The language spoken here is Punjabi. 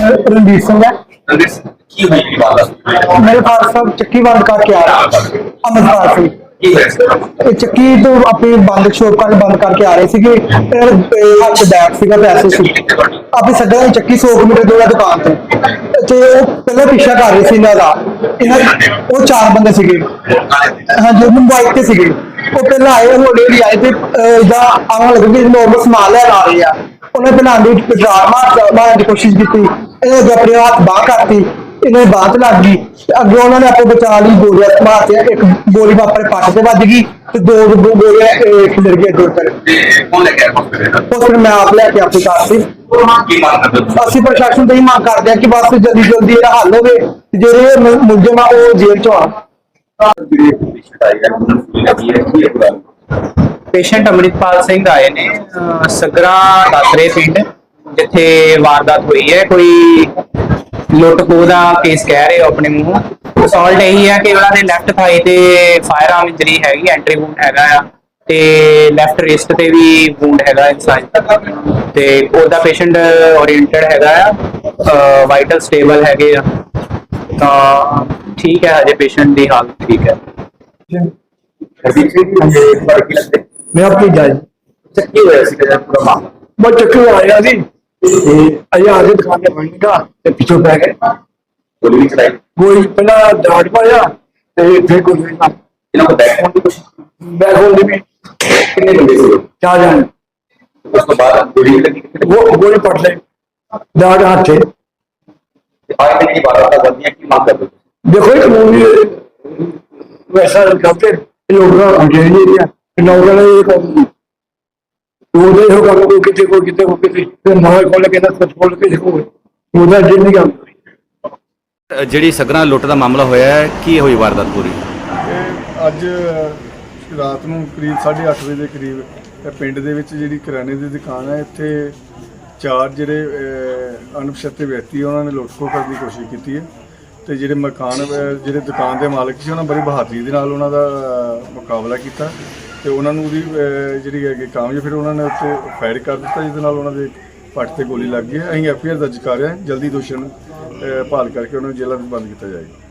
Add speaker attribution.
Speaker 1: ਰਣਜੀਤ ਸਿੰਘ ਹੈ।
Speaker 2: ਕੀ ਹੋਈ
Speaker 1: ਮੇਰੇ ਫਾਦਰ ਸਾਹਿਬ ਚੱਕੀ ਬੰਦ ਕਰਕੇ ਆ ਰਹੇ ਅਮਰਪਾਲ ਸਿੰਘ
Speaker 2: ਕੀ ਹੋਇਆ
Speaker 1: ਇਹ ਚੱਕੀ ਤੋਂ ਆਪਣੀ ਬੰਦ ਸ਼ੋਪ ਕਰ ਬੰਦ ਕਰਕੇ ਆ ਰਹੇ ਸੀਗੇ। ਦੇ ਇਹ ਹੱਥ ਬੈਗ ਸੀਗਾ ਪੈਸੇ ਸੀ
Speaker 2: ਕਿੱਥੇ ਤੁਹਾਡੀ?
Speaker 1: ਆਪਣੀ ਸੱਡਾ ਦੀ ਚੱਕੀ 100 ਮੀਟਰ ਦੂਰ ਹੈ ਦੁਕਾਨ ਤੋਂ। ਤੇ ਉਹ ਪਹਿਲਾਂ ਪਿੱਛਾ ਕਰ ਰਹੇ ਸੀ ਇਹਨਾਂ ਦਾ। ਇਹਨਾਂ ਉਹ ਚਾਰ ਬੰਦੇ ਸੀਗੇ। ਹਾਂਜੀ ਉਹ ਮੁੰਬਈ ਤੇ ਸੀਗੇ। ਉਹ ਪਹਿਲਾਂ ਆਏ ਹੌਲੀ ਹੌਲੀ ਆਏ ਤੇ ਇਹਦਾ ਆਉਣ ਲੱਗੇ ਨੋਰਮਲ ਸਮਾਨ ਲੈਣ ਆ ਰਹੇ ਆ। ਉਹਨੇ ਪਹਿਲਾਂ ਆਂਦੀ ਪਿਟਾਰ ਮਾਰ ਮਾਰਨ ਦੀ ਕੋਸ਼ਿਸ਼ ਕੀਤੀ। ਇਹਨੇ ਅੱਗੇ ਆਪਣੇ ਹੱਥ ਬਾਹ ਕਰਤੀ ਇਹਨੇ ਬਾਹ ਤੇ ਲੱਗ ਗਈ ਤੇ ਅੱਗੇ ਉਹਨਾਂ ਨੇ ਆਪੋ ਬਚਾ ਲਈ ਗੋਲੀਆਂ ਮਾਰਤੀਆਂ ਇੱਕ ਗੋਲੀ ਵਾਪਰੇ ਪੱਟ ਤੇ ਵੱਜ ਗਈ ਤੇ ਦੋ ਦੋ ਗੋਲੀਆਂ ਇਹ ਖਿਲਰ ਗਏ ਦੋ ਤਰ
Speaker 2: ਤੇ ਕੌਣ ਲੈ
Speaker 1: ਫਿਰ ਮੈਂ ਆਪ ਲੈ ਕੇ ਆਪਣੀ ਕਾਰ
Speaker 2: ਹੋ
Speaker 1: ਅਸੀਂ ਪ੍ਰਸ਼ਾਸਨ ਤੋਂ ਹੀ ਮੰਗ ਕਰਦੇ ਹਾਂ ਕਿ ਬਸ ਜਲਦੀ ਜਲਦੀ ਇਹਦਾ ਹੱਲ ਹੋਵੇ ਤੇ ਜਿਹੜੇ ਮੁ- ਮੁਲਜ਼ਮ ਆ ਉਹ ਜੇਲ੍ਹ ਚੋਂ
Speaker 2: ਜਿਹੜੇ ਪੇਸ਼ੈਂਟ ਨੂੰ
Speaker 3: ਅੰਮ੍ਰਿਤਪਾਲ ਸਿੰਘ ਆਏ ਨੇ ਸਗਰਾ ਦਾਤਰੇ ਪਿੰਡ। ਜਿੱਥੇ ਵਾਰਦਾਤ ਹੋਈ ਹੈ ਕੋਈ ਲੁੱਟ ਖੋਹ ਦਾ ਕੇਸ ਕਹਿ ਰਹੇ ਹੋ ਆਪਣੇ ਮੂੰਹੋਂ? ਅਸੌਲਟ ਇਹੀ ਹੈ ਕਿ ਉਹਨਾਂ ਦੇ ਲੈਫਟ ਥਾਈ ਤੇ ਫਾਇਰ ਆਰਮ ਇੰਜਰੀ ਹੈਗੀ ਐਂਟਰੀ ਵੂਡ ਹੈਗਾ ਆ ਤੇ ਲੈਫਟ ਰਿਸਟ ਤੇ ਵੀ ਵੂਡ ਹੈਗਾ ਇਨਸਾਈਡ ਤੇ। ਉਹਦਾ ਪੇਸ਼ੈਂਟ ਓਰੀਐਂਟਡ ਹੈਗਾ ਆ ਵਾਈਟਲ ਸਟੇਬਲ ਹੈਗੇ ਆ। ਤਾਂ ਠੀਕ ਹੈ ਹਜੇ ਪੇਸ਼ੈਂਟ ਦੀ ਹਾਲਤ ਠੀਕ ਹੈ।
Speaker 1: ਮੈਂ ਆਪਣੀ ਜਾਇ
Speaker 2: ਚੱਕੀ ਹੋਇਆ ਸੀ ਕਿ ਪੂਰਾ ਮਾਮਲਾ।
Speaker 1: ਮੈਂ ਚੱਕੂ ਆਇਆ ਸੀ। ਤੇ ਅਜਾ ਆ ਕੇ ਦੁਕਾਨ ਤੇ ਬਣੀਗਾ ਤੇ ਪਿੱਛੋਂ ਪੈ ਗਏ
Speaker 2: ਗੋਲੀ ਵੀ ਚਲਾਈ
Speaker 1: ਗੋਲੀ ਪਹਿਲਾਂ ਡਾਟ ਪਾਇਆ ਤੇ ਫਿਰ ਗੋਲੀ ਨਾਲ
Speaker 2: ਇਹਨਾਂ ਨੂੰ ਬੈਕ ਹੋਣ ਦੀ ਕੋਸ਼ਿਸ਼ ਕੀਤੀ।
Speaker 1: ਮੈਂ ਹੋਂਦੀ ਵੀ
Speaker 2: ਕਿੰਨੇ ਬੰਦੇ ਸੀ ਉਹ?
Speaker 1: ਚਾਹ ਜਾਣ
Speaker 2: ਉਸ ਤੋਂ ਬਾਅਦ ਗੋਲੀ ਵੀ ਲੱਗੀ ਕਿਤੇ
Speaker 1: ਉਹ ਗੋਲੀ ਪੜ ਲੈ ਡਾਟ ਹੱਥੇ
Speaker 2: ਅੱਜ ਤੱਕ ਦੀ ਬਾਤ ਦਾ ਬੰਦੀਆਂ ਕੀ ਮੰਗ ਕਰਦੇ ਹੋ
Speaker 1: ਦੇਖੋ ਇਹ ਕਾਨੂੰਨੀ ਵੈਸਾ ਕਰਦੇ ਲੋਕਾਂ ਨੂੰ ਜੇ ਨਹੀਂ ਰਿਹਾ ਨੌਕਰਾਂ ਨੇ ਇਹ ਕੰਮ ਉਹਦੇ ਹੋ ਕੋਈ ਕਿਤੇ ਕੋਈ ਕਿਤੇ ਕੋਈ ਕਿਤੇ। ਤੇ ਨਾ ਕੋਲ ਕੇ ਨਾ ਸੱਚ ਕੋਲ ਕੇ ਦੇਖੋ। ਉਹਦਾ ਜੇ ਨਹੀਂ ਕੰਮ
Speaker 4: ਜਿਹੜੀ ਸਗਰਾਂ ਲੁੱਟ ਦਾ ਮਾਮਲਾ ਹੋਇਆ ਹੈ ਕੀ ਹੋਈ ਵਾਰਦਾਤ ਪੂਰੀ?
Speaker 5: ਇਹ ਅੱਜ ਰਾਤ ਨੂੰ ਕਰੀਬ 8:30 ਵਜੇ ਦੇ ਕਰੀਬ ਇਹ ਪਿੰਡ ਦੇ ਵਿੱਚ ਜਿਹੜੀ ਕਿਰਾਣੇ ਦੀ ਦੁਕਾਨ ਹੈ ਇੱਥੇ ਚਾਰ ਜਿਹੜੇ ਅਣਪਛਾਤੇ ਵਿਅਕਤੀ ਉਹਨਾਂ ਨੇ ਲੁੱਟ ਖੋਹ ਕਰਨ ਦੀ ਕੋਸ਼ਿਸ਼ ਕੀਤੀ ਹੈ। ਤੇ ਜਿਹੜੇ ਮਕਾਨ ਜਿਹੜੇ ਦੁਕਾਨ ਦੇ ਮਾਲਕ ਸੀ ਉਹਨਾਂ ਬੜੀ ਬਹਾਦਰੀ ਦੇ ਨਾਲ ਉਹਨਾਂ ਦਾ ਮੁਕਾਬਲਾ ਕੀਤਾ। ਤੇ ਉਹਨਾਂ ਨੂੰ ਉਹਦੀ ਅਹ, ਜਿਹੜੀ ਹੈਗੀ ਕਾਮਯਾਬ ਫਿਰ ਉਹਨਾਂ ਨੇ ਉੱਤੇ ਫਾਇਰ ਕਰ ਦਿੱਤਾ ਜਿਹਦੇ ਨਾਲ ਉਹਨਾਂ ਦੇ ਪੱਟ ਤੇ ਗੋਲੀ ਲੱਗ ਗਈ ਹੈ। ਅਸੀਂ ਐਫਆਈਆਰ ਦਰਜ ਕਰ ਰਹੇ ਹਾਂ ਜਲਦੀ ਦੋਸ਼ੀਆਂ ਨੂੰ ਭਾਲ ਕਰਕੇ ਉਹਨਾਂ ਨੂੰ ਜੇਲ੍ਹਾਂ ਵਿੱਚ ਬੰਦ ਕੀਤਾ ਜਾਏਗਾ